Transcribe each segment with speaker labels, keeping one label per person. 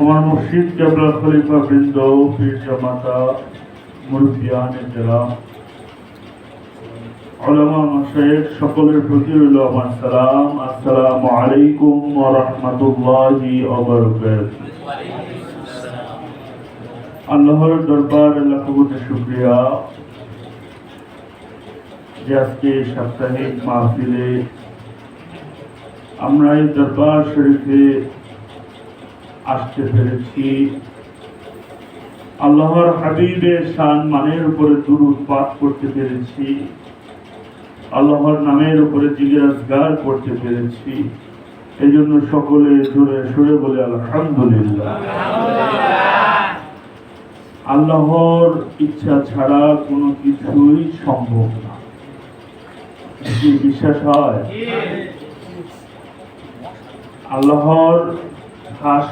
Speaker 1: আমার মুর্শিদ কেবলা খলিফা বৃন্দ পীর জামাতা মুরব্বিয়ান জেলা ওলামা মাশায়েখ সকলের প্রতি রইল আমার সালাম। আসসালামু আলাইকুম ওয়া আল্লাহর দরবার লাখো কোটি যে আজকে সাপ্তাহিক মাহফিলে আমরা এই দরবার শরীফে আসতে পেরেছি। আল্লাহর হাবিবের শান মানের উপরে দুরুদ পাঠ করতে পেরেছি। আল্লাহর নামের উপরে জিজ্ঞাসগার করতে পেরেছি। এই জন্য সকলে জোরে সুরে বলে আলহামদুলিল্লাহ। আল্লাহর ইচ্ছা ছাড়া কোনো কিছুই সম্ভব না। বিশ্বাস হয়? আল্লাহর খাস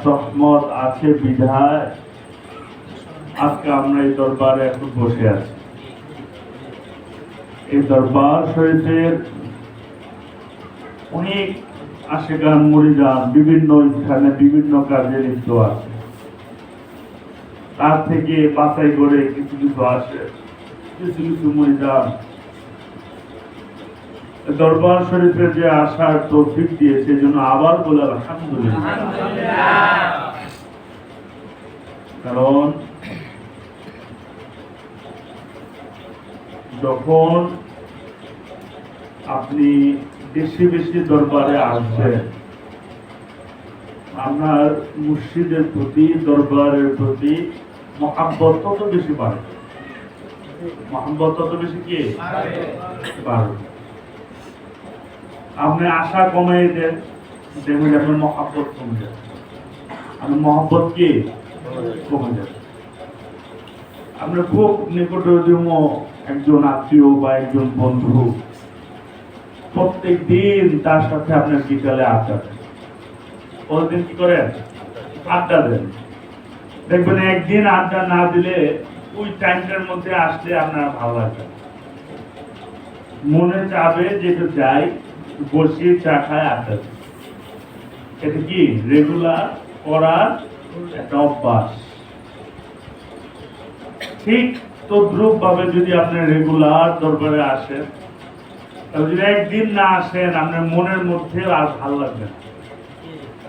Speaker 1: আছে বিধায়। আজকে আমরা এই দরবারে এখন বসে আছি। এই দরবার শরীফের অনেক আশেগান মরিদান বিভিন্ন স্থানে বিভিন্ন কাজে লিপ্ত আছে। তার থেকে বাছাই করে কিছু কিছু আসে, কিছু কিছু মরিদান দরবার শরীফে যে আসার তৌফিক দিয়েছে এই জন্য আবার বলে আলহামদুলিল্লাহ। কারণ যখন আপনি বেশি বেশি দরবারে আসবেন আপনার মুর্শিদের প্রতি দরবারের প্রতি মহাব্বত তত বেশি বাড়বে মহাব্বত তত বেশি কি? বাড়বে আপনি আশা কমিয়ে দেন দেখবেন আপনার মহাব্বত কমে যাবে। আপনার মহাব্বত কি? কমে যাবে। আপনার খুব নিকটতম একজন আত্মীয় বা একজন বন্ধু প্রত্যেক দিন তার সাথে আপনার বিকালে আড্ডা দেন। প্রতিদিন কি করেন? আড্ডা দেন। দেখবেন একদিন আড্ডা না দিলে ওই টাইমটার মধ্যে আসলে আপনার ভালো লাগবে মনে চাবে যে একটু যাই বসে চা খায় আড্ডা এটা কি? রেগুলার করার একটা অভ্যাস। ঠিক তদ্রুপ ভাবে যদি আপনি রেগুলার দরবারে আসেন, তাহলে যদি একদিন না আসেন, আপনার মনের মধ্যে আর ভালো লাগবে না।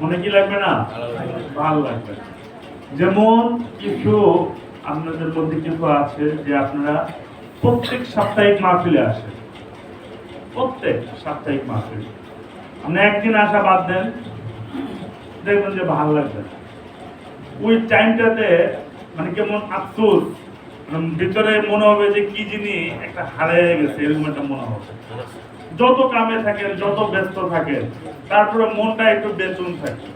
Speaker 1: মনে কি লাগবে না? ভালো লাগবে যেমন কিছু আপনাদের মধ্যে কিছু আছে যে আপনারা প্রত্যেক সাপ্তাহিক মাহফিলে আসেন। প্রত্যেক সাপ্তাহিক মাহফিল আপনি একদিন আসা বাদ দেন, দেখবেন যে ভালো লাগবে ওই টাইমটাতে মানে কেমন আফসোস মানে ভিতরে মনে হবে যে কি জিনিস একটা হারিয়ে গেছে, এরকম একটা মনে হবে। যত কামে থাকেন, যত ব্যস্ত থাকেন, তারপরে মনটা একটু বেতন থাকে।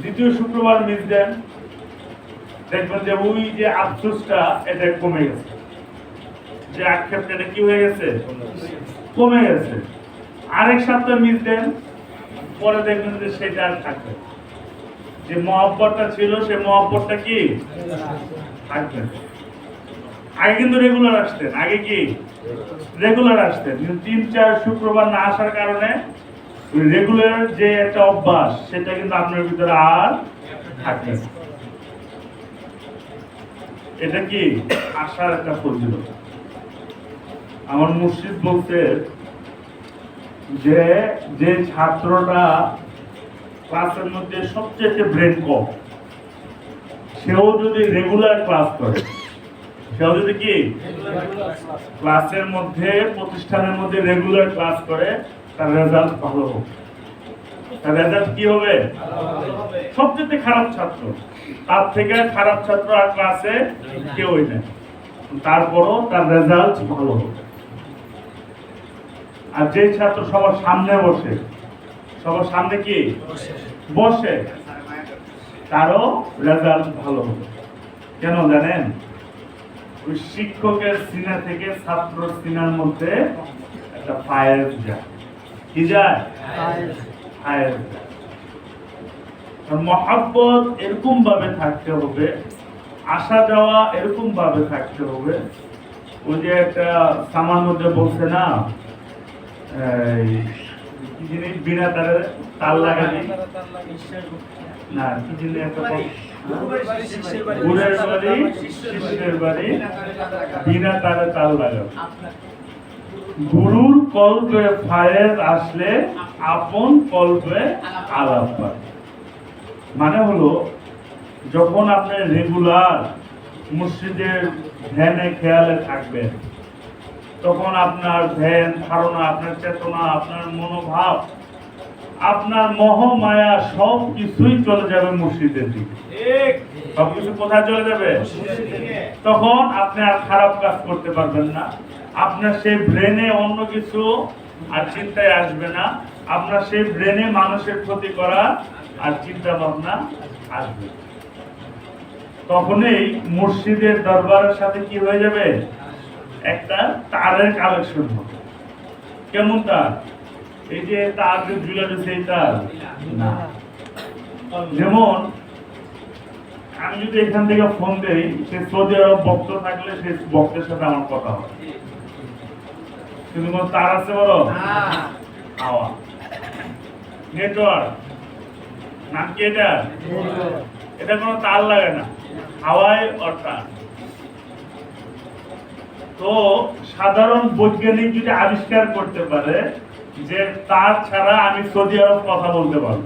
Speaker 1: দ্বিতীয় শুক্রবার মিস দেন, দেখবেন যে ওই যে আফসোসটা, এটা কমে গেছে। যে আক্ষেপটা এটা কি হয়ে গেছে? কমে গেছে। আরেক সপ্তাহ মিস দেন, পরে দেখবেন যে সেটা আর থাকবে যে মহব্বতটা ছিল, সে মহব্বতটা কি? থাকবে আগে কিন্তু রেগুলার আসতেন। আগে কি? রেগুলার আসতেন। কিন্তু তিন, চার শুক্রবার না আসার কারণে রেগুলার যে একটা অভ্যাস, সেটা কিন্তু আপনার ভিতরে আর থাকবে এটা কি? আসার একটা ফজিলত আমার মুর্শিদ বলতে যে যে ছাত্রটা ক্লাসের মধ্যে সবচেয়ে ব্রেন কম, সেও যদি রেগুলার ক্লাস করে, সেও যদি কি ক্লাসের মধ্যে, প্রতিষ্ঠানের মধ্যে রেগুলার ক্লাস করে, তার রেজাল্ট ভালো হবে। তার রেজাল্ট কি হবে? সবচেয়ে খারাপ ছাত্র। তার থেকে খারাপ ছাত্র আর ক্লাসে কেউই নেই। তারপরও তার রেজাল্ট ভালো হবে। আর যে ছাত্র সবার সামনে বসে, সবার সামনে কি? বসে। তারও রেজাল্ট ভালো কেন জানেন? ওই শিক্ষকের সিনা থেকে ছাত্র সিনার মধ্যে একটা ফায়ার যায়। কি যায়? ফায়ার মহাব্বত এরকম ভাবে থাকতে হবে, আসা যাওয়া এরকম ভাবে থাকতে হবে। ওই যে একটা সামান মধ্যে বলছে না বিনা লাগানি। না বিনা তাল গুরুর কল্পে ফায়ের আসলে আপন কল্পে আলাপ পায় মানে হলো, যখন আপনি রেগুলার মসজিদের ধ্যানে খেয়ালে থাকবেন তখন আপনার ধ্যান ধারণা আপনার চেতনা আপনার মনোভাব আপনার মোহমায়া সব কিছুই চলে যাবে মসজিদের দিকে। সব কিছু কোথায় চলে যাবে? তখন আপনি আর খারাপ কাজ করতে পারবেন না। আপনার সেই ব্রেনে অন্য কিছু আর চিন্তায় আসবে না। আপনার সেই ব্রেনে মানুষের ক্ষতি করা আর চিন্তা ভাবনা আসবে। তখনই মসজিদের দরবারের সাথে কি হয়ে যাবে? একটা তারের কালেকশন হবে। কেমন তার? এই যে তার যে ঝুলে রয়েছে এই তার? না। যেমন আমি যদি এখান থেকে ফোন দেই সে সৌদি আরব ভক্ত থাকলে সে ভক্তের সাথে আমার কথা হয়। কিন্তু কোনো তার আছে বড় হাওয়া নেটওয়ার্ক। নাম কি এটা? এটা কোনো তার লাগে না। হাওয়ায় অর্থাৎ তো সাধারণ বৈজ্ঞানিক যদি আবিষ্কার করতে পারে যে তার ছাড়া আমি সৌদি আরব কথা বলতে পারব।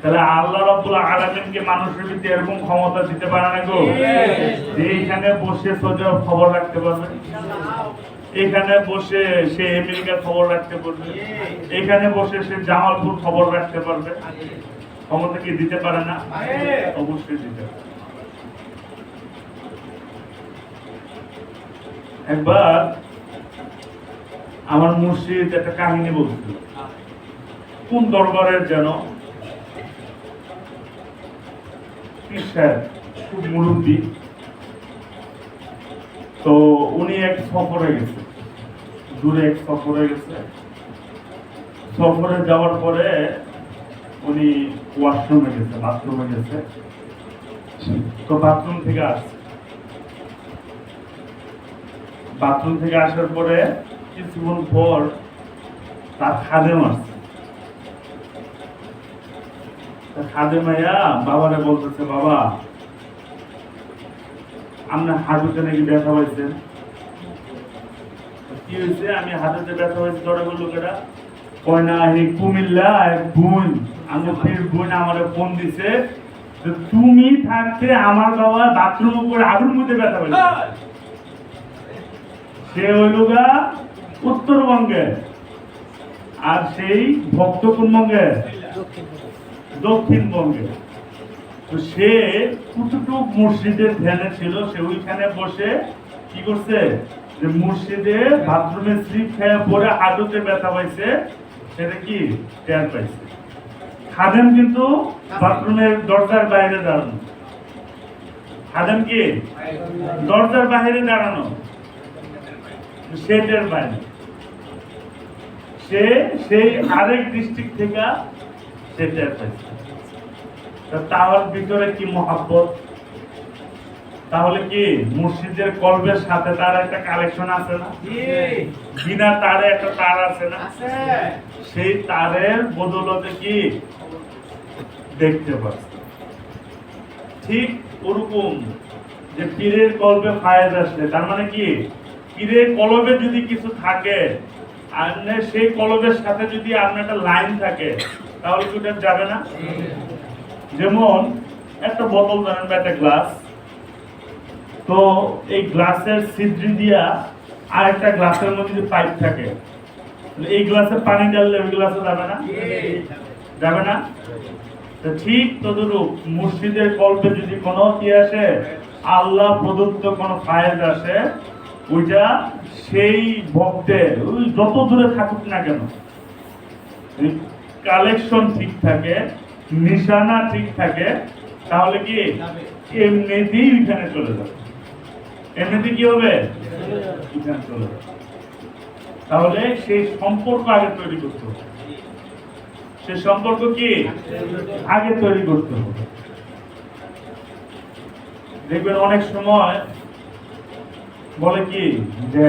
Speaker 1: তাহলে আল্লাহ রাব্বুল আলামিনকে মানুষের ভিতরে এরকম ক্ষমতা দিতে পারে না গো? যে এখানে বসে সৌদি আরব খবর রাখতে পারবে। এখানে বসে সে আমেরিকার খবর রাখতে পারবে। এখানে বসে সে জামালপুর খবর রাখতে পারবে। ক্ষমতা কি দিতে পারে না? অবশ্যই দিতে পারে একবার আমার মুর্শিদ একটা কাহিনী বলছিল। কোন দরবারের যেন খুব মুরব্বী। তো উনি এক সফরে গেছে, দূরে এক সফরে গেছে। সফরে যাওয়ার পরে উনি ওয়াশরুমে গেছে বাথরুমে গেছে। তো বাথরুম থেকে আসছে। বাথরুম থেকে আসার পরে কিছুক্ষণ পর তার খাদেম আসছে তা খাদেম আইয়া বাবারে বলতেছে, বাবা, আপনার হাঁটুতে নাকি ব্যথা পাইছেন কি হয়েছে? আমি হাঁটুতে ব্যথা হয়েছে বলল কেটা কয় না এই কুমিল্লা এক বোন, আমার ফের বোন আমার ফোন দিছে তুমি থাকতে আমার বাবা বাথরুম করে আগুন মধ্যে ব্যথা পাইছে সে হইল গা উত্তরবঙ্গে, আর সেই ভক্ত কোন বঙ্গে দক্ষিণবঙ্গে। তো সে কতটুক মুর্শিদের ধ্যানে ছিল, সে ওইখানে বসে কি করছে? যে মুর্শিদে বাথরুমে স্লিপ খেয়ে পরে হাঁটুতে ব্যথা পাইছে, সেটা কি? টের পাইছে। খাদেম কিন্তু বাথরুমের দরজার বাইরে দাঁড়ানো। খাদেম কি? দরজার বাইরে দাঁড়ানো। সে টের পায় না। সে সেই আরেক ডিস্ট্রিক্ট থেকে সে টের পাইছে তার ভিতরে কি মহাব্বত? তাহলে কি মুর্শিদের কলবের সাথে তার একটা কালেকশন আছে না? বিনা তারে একটা তার আছে না? সেই তারের বদলতে কি দেখতে পাচ্ছে ঠিক ওরকম যে পীরের কলবে ফায়েজ আসলে তার মানে কি পীরের কলবে যদি কিছু থাকে আর সেই কলবের সাথে যদি আপনার একটা লাইন থাকে, তাহলে কি ওটা যাবে না? যেমন, একটা বোতল ধরেন বা একটা গ্লাস। তো এই গ্লাসের ছিদ্রি দিয়া আর একটা গ্লাসের মধ্যে যদি পাইপ থাকে এই গ্লাসে পানি ঢাললে ওই গ্লাসে যাবে না? যাবে না? তো ঠিক তদরূপ মসজিদের কল্পে যদি কোনো কি আসে, আল্লাহ প্রদত্ত কোনো ফায়েজ আসে ওইটা সেই ভক্তের যত দূরে থাকুক না কেন কালেকশন ঠিক থাকে, নিশানা ঠিক থাকে, তাহলে কি এমনিতেই ওইখানে চলে যাবে। এমনিতে কি হবে? ওইখানে চলে যাবে। তাহলে সেই সম্পর্ক আগে তৈরি করতে হবে। সে সম্পর্ক কি? আগে তৈরি করতে হবে। দেখবেন অনেক সময় বলে কি যে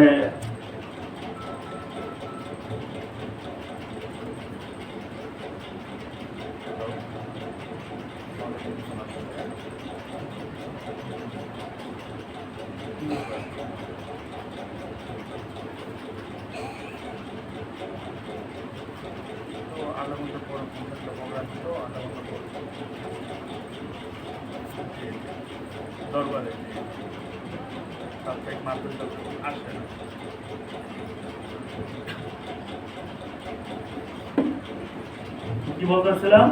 Speaker 2: দরবারে। সাপ্তাহিক আসে না।
Speaker 1: কি বলতেছিলাম?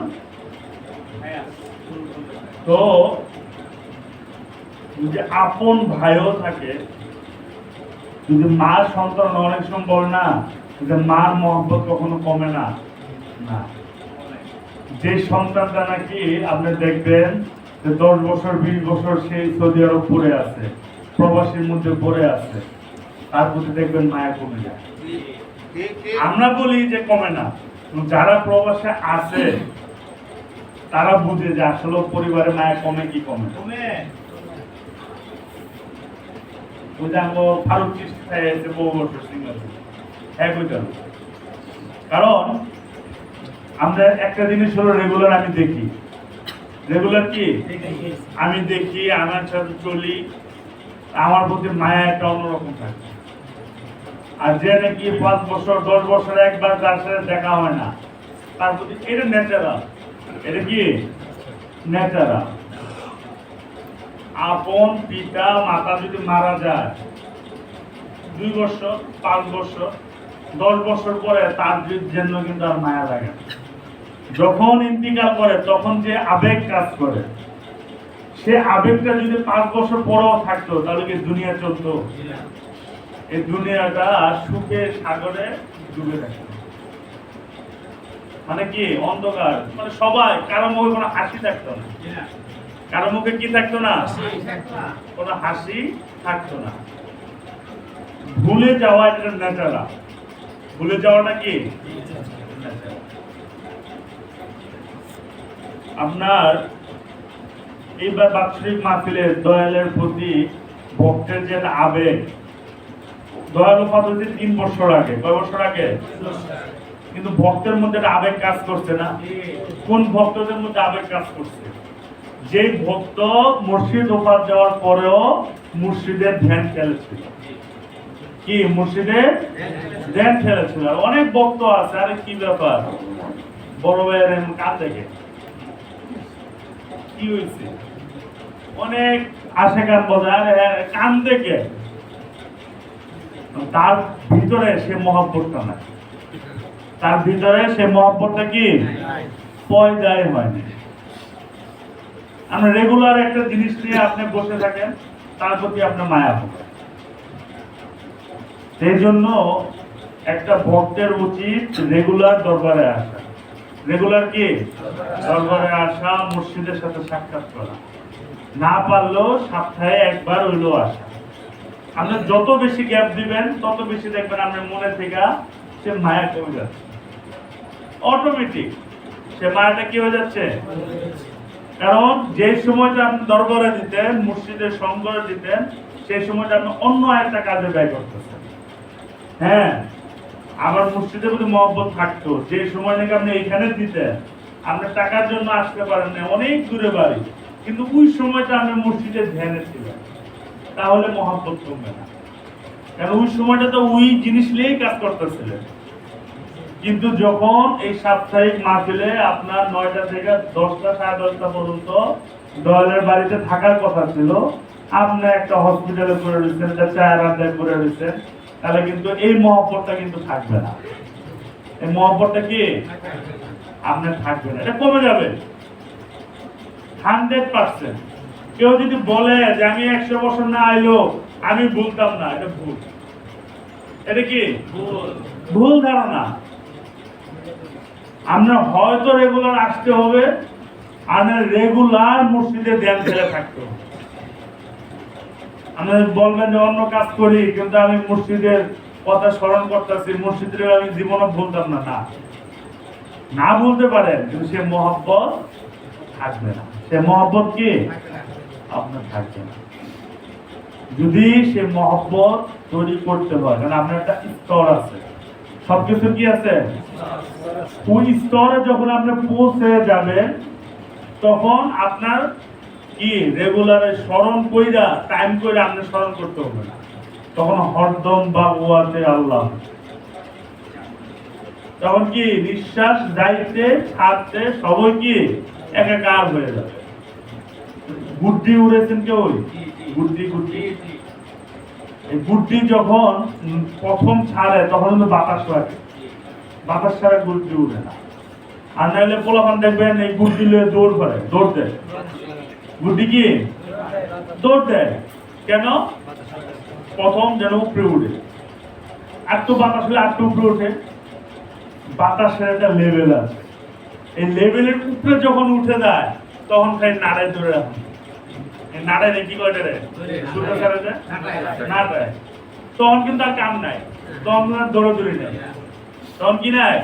Speaker 2: হয়।
Speaker 1: তো যদি আপন ভাইও থাকে যদি মার সন্তান অনেক সময় বলে না যে মার মহব্বত কখনো কমে না না। যে সন্তানটা নাকি আপনি দেখবেন যে দশ বছর বিশ বছর সেই সৌদি আরব পড়ে আছে। প্রবাসীর মধ্যে পড়ে আছে তার প্রতি দেখবেন মায়া কমে যায়। আমরা বলি যে কমে না যারা প্রবাসে আছে তারা বুঝে যে আসলে পরিবারে মায়া কমে কি কমে।
Speaker 2: তুমি
Speaker 1: ওই যে আমার ফারুক চিস্তি খাই আছে বহু বছর সিঙ্গাপুর এক ওইটা কারণ আমরা একটা জিনিস হলো রেগুলার আমি দেখি। রেগুলার কি? আমি দেখি আমার সাথে চলি আমার প্রতি মায়া একটা অন্যরকম থাকে। আর যে নাকি পাঁচ বছর, দশ বছর একবার তার সাথে দেখা হয় না, তার প্রতি এটা ন্যাচারাল এটা কি? ন্যাচারাল আপন, পিতা, মাতা যদি মারা যায়, দুই বছর, পাঁচ বছর, দশ বছর পরে তার জন্য কিন্তু আর মায়া লাগে যখন ইন্তিকাল করে, তখন যে আবেগ কাজ করে। সে আবেগটা যদি পাঁচ বছর পরেও থাকতো, তাহলে কি দুনিয়া চলতো? এই দুনিয়াটা সুখের সাগরে ডুবে থাকে। মানে কি? অন্ধকার। মানে সবাই, কারও মুখে কোনো হাসি থাকতো না। কারও মুখে কি থাকতো না? কোনো হাসি থাকতো না। ভুলে যাওয়া এটা ন্যাচারাল। ভুলে যাওয়াটা কি। আপনার এইবার বাৎসরিক মাহফিলে দয়ালের প্রতি ভক্তের যে আবেগ, দয়ালু পদ্ধতি তিন বছর আগে, কয় বছর আগে? কিন্তু ভক্তের মধ্যে আবেগ কাজ করছে না। কোন ভক্তদের মধ্যে আবেগ কাজ করছে? যে ভক্ত মুর্শিদ ওপার যাওয়ার পরেও মুর্শিদের ধ্যান খেলেছিল। কি? মুর্শিদের ধ্যান খেলেছিল। অনেক ভক্ত আছে। আরে, কি ব্যাপার? বড় ভাইয়ের দেখে। কি হয়েছে? অনেক আশে গান বাজায় কান দেখে তার ভিতরে সে মহব্বতটা নাই। তার ভিতরে সে মহব্বতটা কি? পয়দায় হয়নি। আমরা রেগুলার একটা জিনিস নিয়ে আপনি বসে থাকেন, তার প্রতি আপনার মায়া হবে। সেই জন্য একটা ভক্তের উচিত রেগুলার দরবারে আসা। রেগুলার কি? দরবারে আসা মুর্শিদের সাথে সাক্ষাৎ করা। না পারলেও সপ্তাহে একবার হইলেও আসা। আপনি যত বেশি গ্যাপ দিবেন, তত বেশি দেখবেন আপনার মনে থেকে সে মায়া কমে যাচ্ছে। অটোমেটিক সে মায়াটা কি হয়ে যাচ্ছে? কারণ যে সময়টা আপনি দরবারে দিতেন মুর্শিদের সঙ্গরে দিতেন, সেই সময়টা আপনি অন্য একটা কাজে ব্যয় করতেছেন হ্যাঁ আবার মুর্শিদের প্রতি মহব্বত থাকতো। যে সময় নাকি আপনি এইখানে দিতেন আপনি টাকার জন্য আসতে পারেন না অনেক দূরে বাড়ি। কিন্তু ওই সময়টা আপনি মুর্শিদের ধ্যানে ছিলেন তাহলে মহব্বত কমবে না। কারণ ওই সময়টা তো ওই জিনিস নিয়েই কাজ করতেছিলেন। কিন্তু যখন এই সাপ্তাহিক মাহফিলে আপনার নয়টা থেকে দশটা, সাড়ে দশটা পর্যন্ত দয়ালের বাড়িতে থাকার কথা ছিল, আপনি একটা হসপিটালে করে দিচ্ছেন একটা চায়ের আড্ডায় করে দিচ্ছেন তাহলে কিন্তু এই মহব্বতটা কিন্তু থাকবে না। এই মহব্বতটা কি? আপনার থাকবে না। এটা কমে যাবে। Hundred percent. কেউ যদি বলে যে আমি একশো বছর না আইলো আমি ভুলতাম না এটা ভুল। এটা কি? ভুল। ধারণা। আমরা হয়তো রেগুলার আসতে হবে আর রেগুলার মসজিদে ধ্যান ফেলে থাকতে হবে। আমরা বলবেন যে অন্য কাজ করি কিন্তু আমি মসজিদের কথা স্মরণ করতেছি মসজিদের আমি জীবনে ভুলতাম না না। না বলতে পারেন কিন্তু সে মহব্বত থাকবে না। সে মহব্বত কি? আপনার থাকবে না। যদি সে মহব্বত তৈরি করতে হয় কারণ আপনার একটা স্তর আছে। সবকিছু কি আছে? ওই স্তরে যখন আপনি পৌঁছে যাবেন, তখন আপনার কি? রেগুলারে স্মরণ কইরা টাইম কইরা আপনি স্মরণ করতে হবে না। তখন হরদম বা ওয়াতে আল্লাহ। তখন কি? নিঃশ্বাস যাইতে, ছাড়তে সবই কি? একাকার হয়ে যাবে। বুদ্ধি উড়েছেন কেউ বুদ্ধি বুদ্ধি। এই বুদ্ধি যখন প্রথম ছাড়ে তখন কিন্তু বাতাস লাগে। বাতাস ছাড়া বুদ্ধি উঠে না। আর নাহলে পোলাপান দেখবেন এই বুদ্ধি লয়ে দৌড় করে দৌড় দেয়। বুদ্ধি কি? দৌড় দেয়। কেন? প্রথম যেন উপরে উঠে আর তো বাতাস হলে আর উপরে ওঠে। বাতাসের একটা লেভেল আছে। এই লেভেলের উপরে যখন উঠে যায় তখন খাই নাড়ায় ধরে রাখুন। কি করে রে নাড়ায়। তখন কিন্তু আর কাম নাই। তখন দৌড়াদৌড়ি নাই। তখন কি নাই?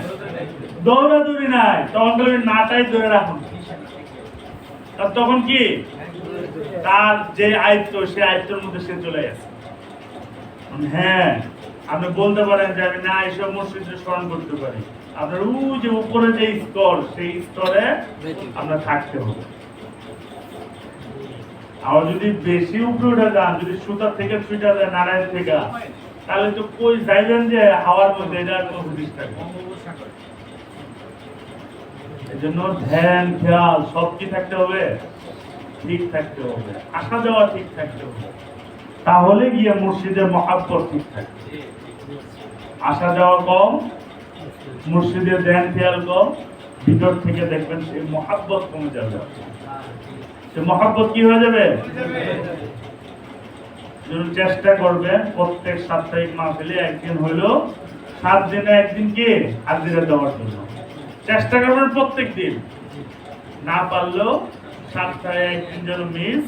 Speaker 1: দৌড়াদৌড়ি নাই। তখন খালি নাটাই ধরে রাখুন। তখন কি? তার যে আয়ত্ত সে আয়ত্তের মধ্যে সে চলে গেছে। হ্যাঁ আপনি বলতে পারেন যে আমি না এসব মসজিদে স্মরণ করতে পারি। আপনার ও যে উপরে যে স্তর সেই স্তরে আমরা থাকতে হবে। যদি বেশি উপরে উঠে যান যদি সুতার থেকে যায় নারায়ণ থেকে, তাহলে তো কই যাইবেন যে হাওয়ার মধ্যে? এটা কোনো ধ্যান, খেয়াল, সব কি থাকতে হবে? ঠিক থাকতে হবে। আসা যাওয়া ঠিক থাকতে হবে। তাহলে গিয়ে মসজিদের মহাব্বত ঠিক থাকবে। আসা যাওয়া কম মসজিদের ধ্যান, খেয়াল কম, ভিতর থেকে দেখবেন সেই মহাব্বত কমে যাবে। সে মহাব্বত কি হয়ে যাবে? চেষ্টা করবেন প্রত্যেক সাপ্তাহিক মাসেলে একদিন হইল সাত দিনে একদিন কি? হাজিরা দেওয়ার জন্য। চেষ্টা করবেন প্রত্যেক দিন। না পারলেও সপ্তাহে একদিন যেন মিস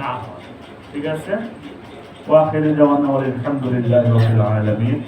Speaker 1: না হয়। ঠিক আছে? ওয়াখির জাওয়ানা আলহামদুলিল্লাহ রাব্বিল আলামিন।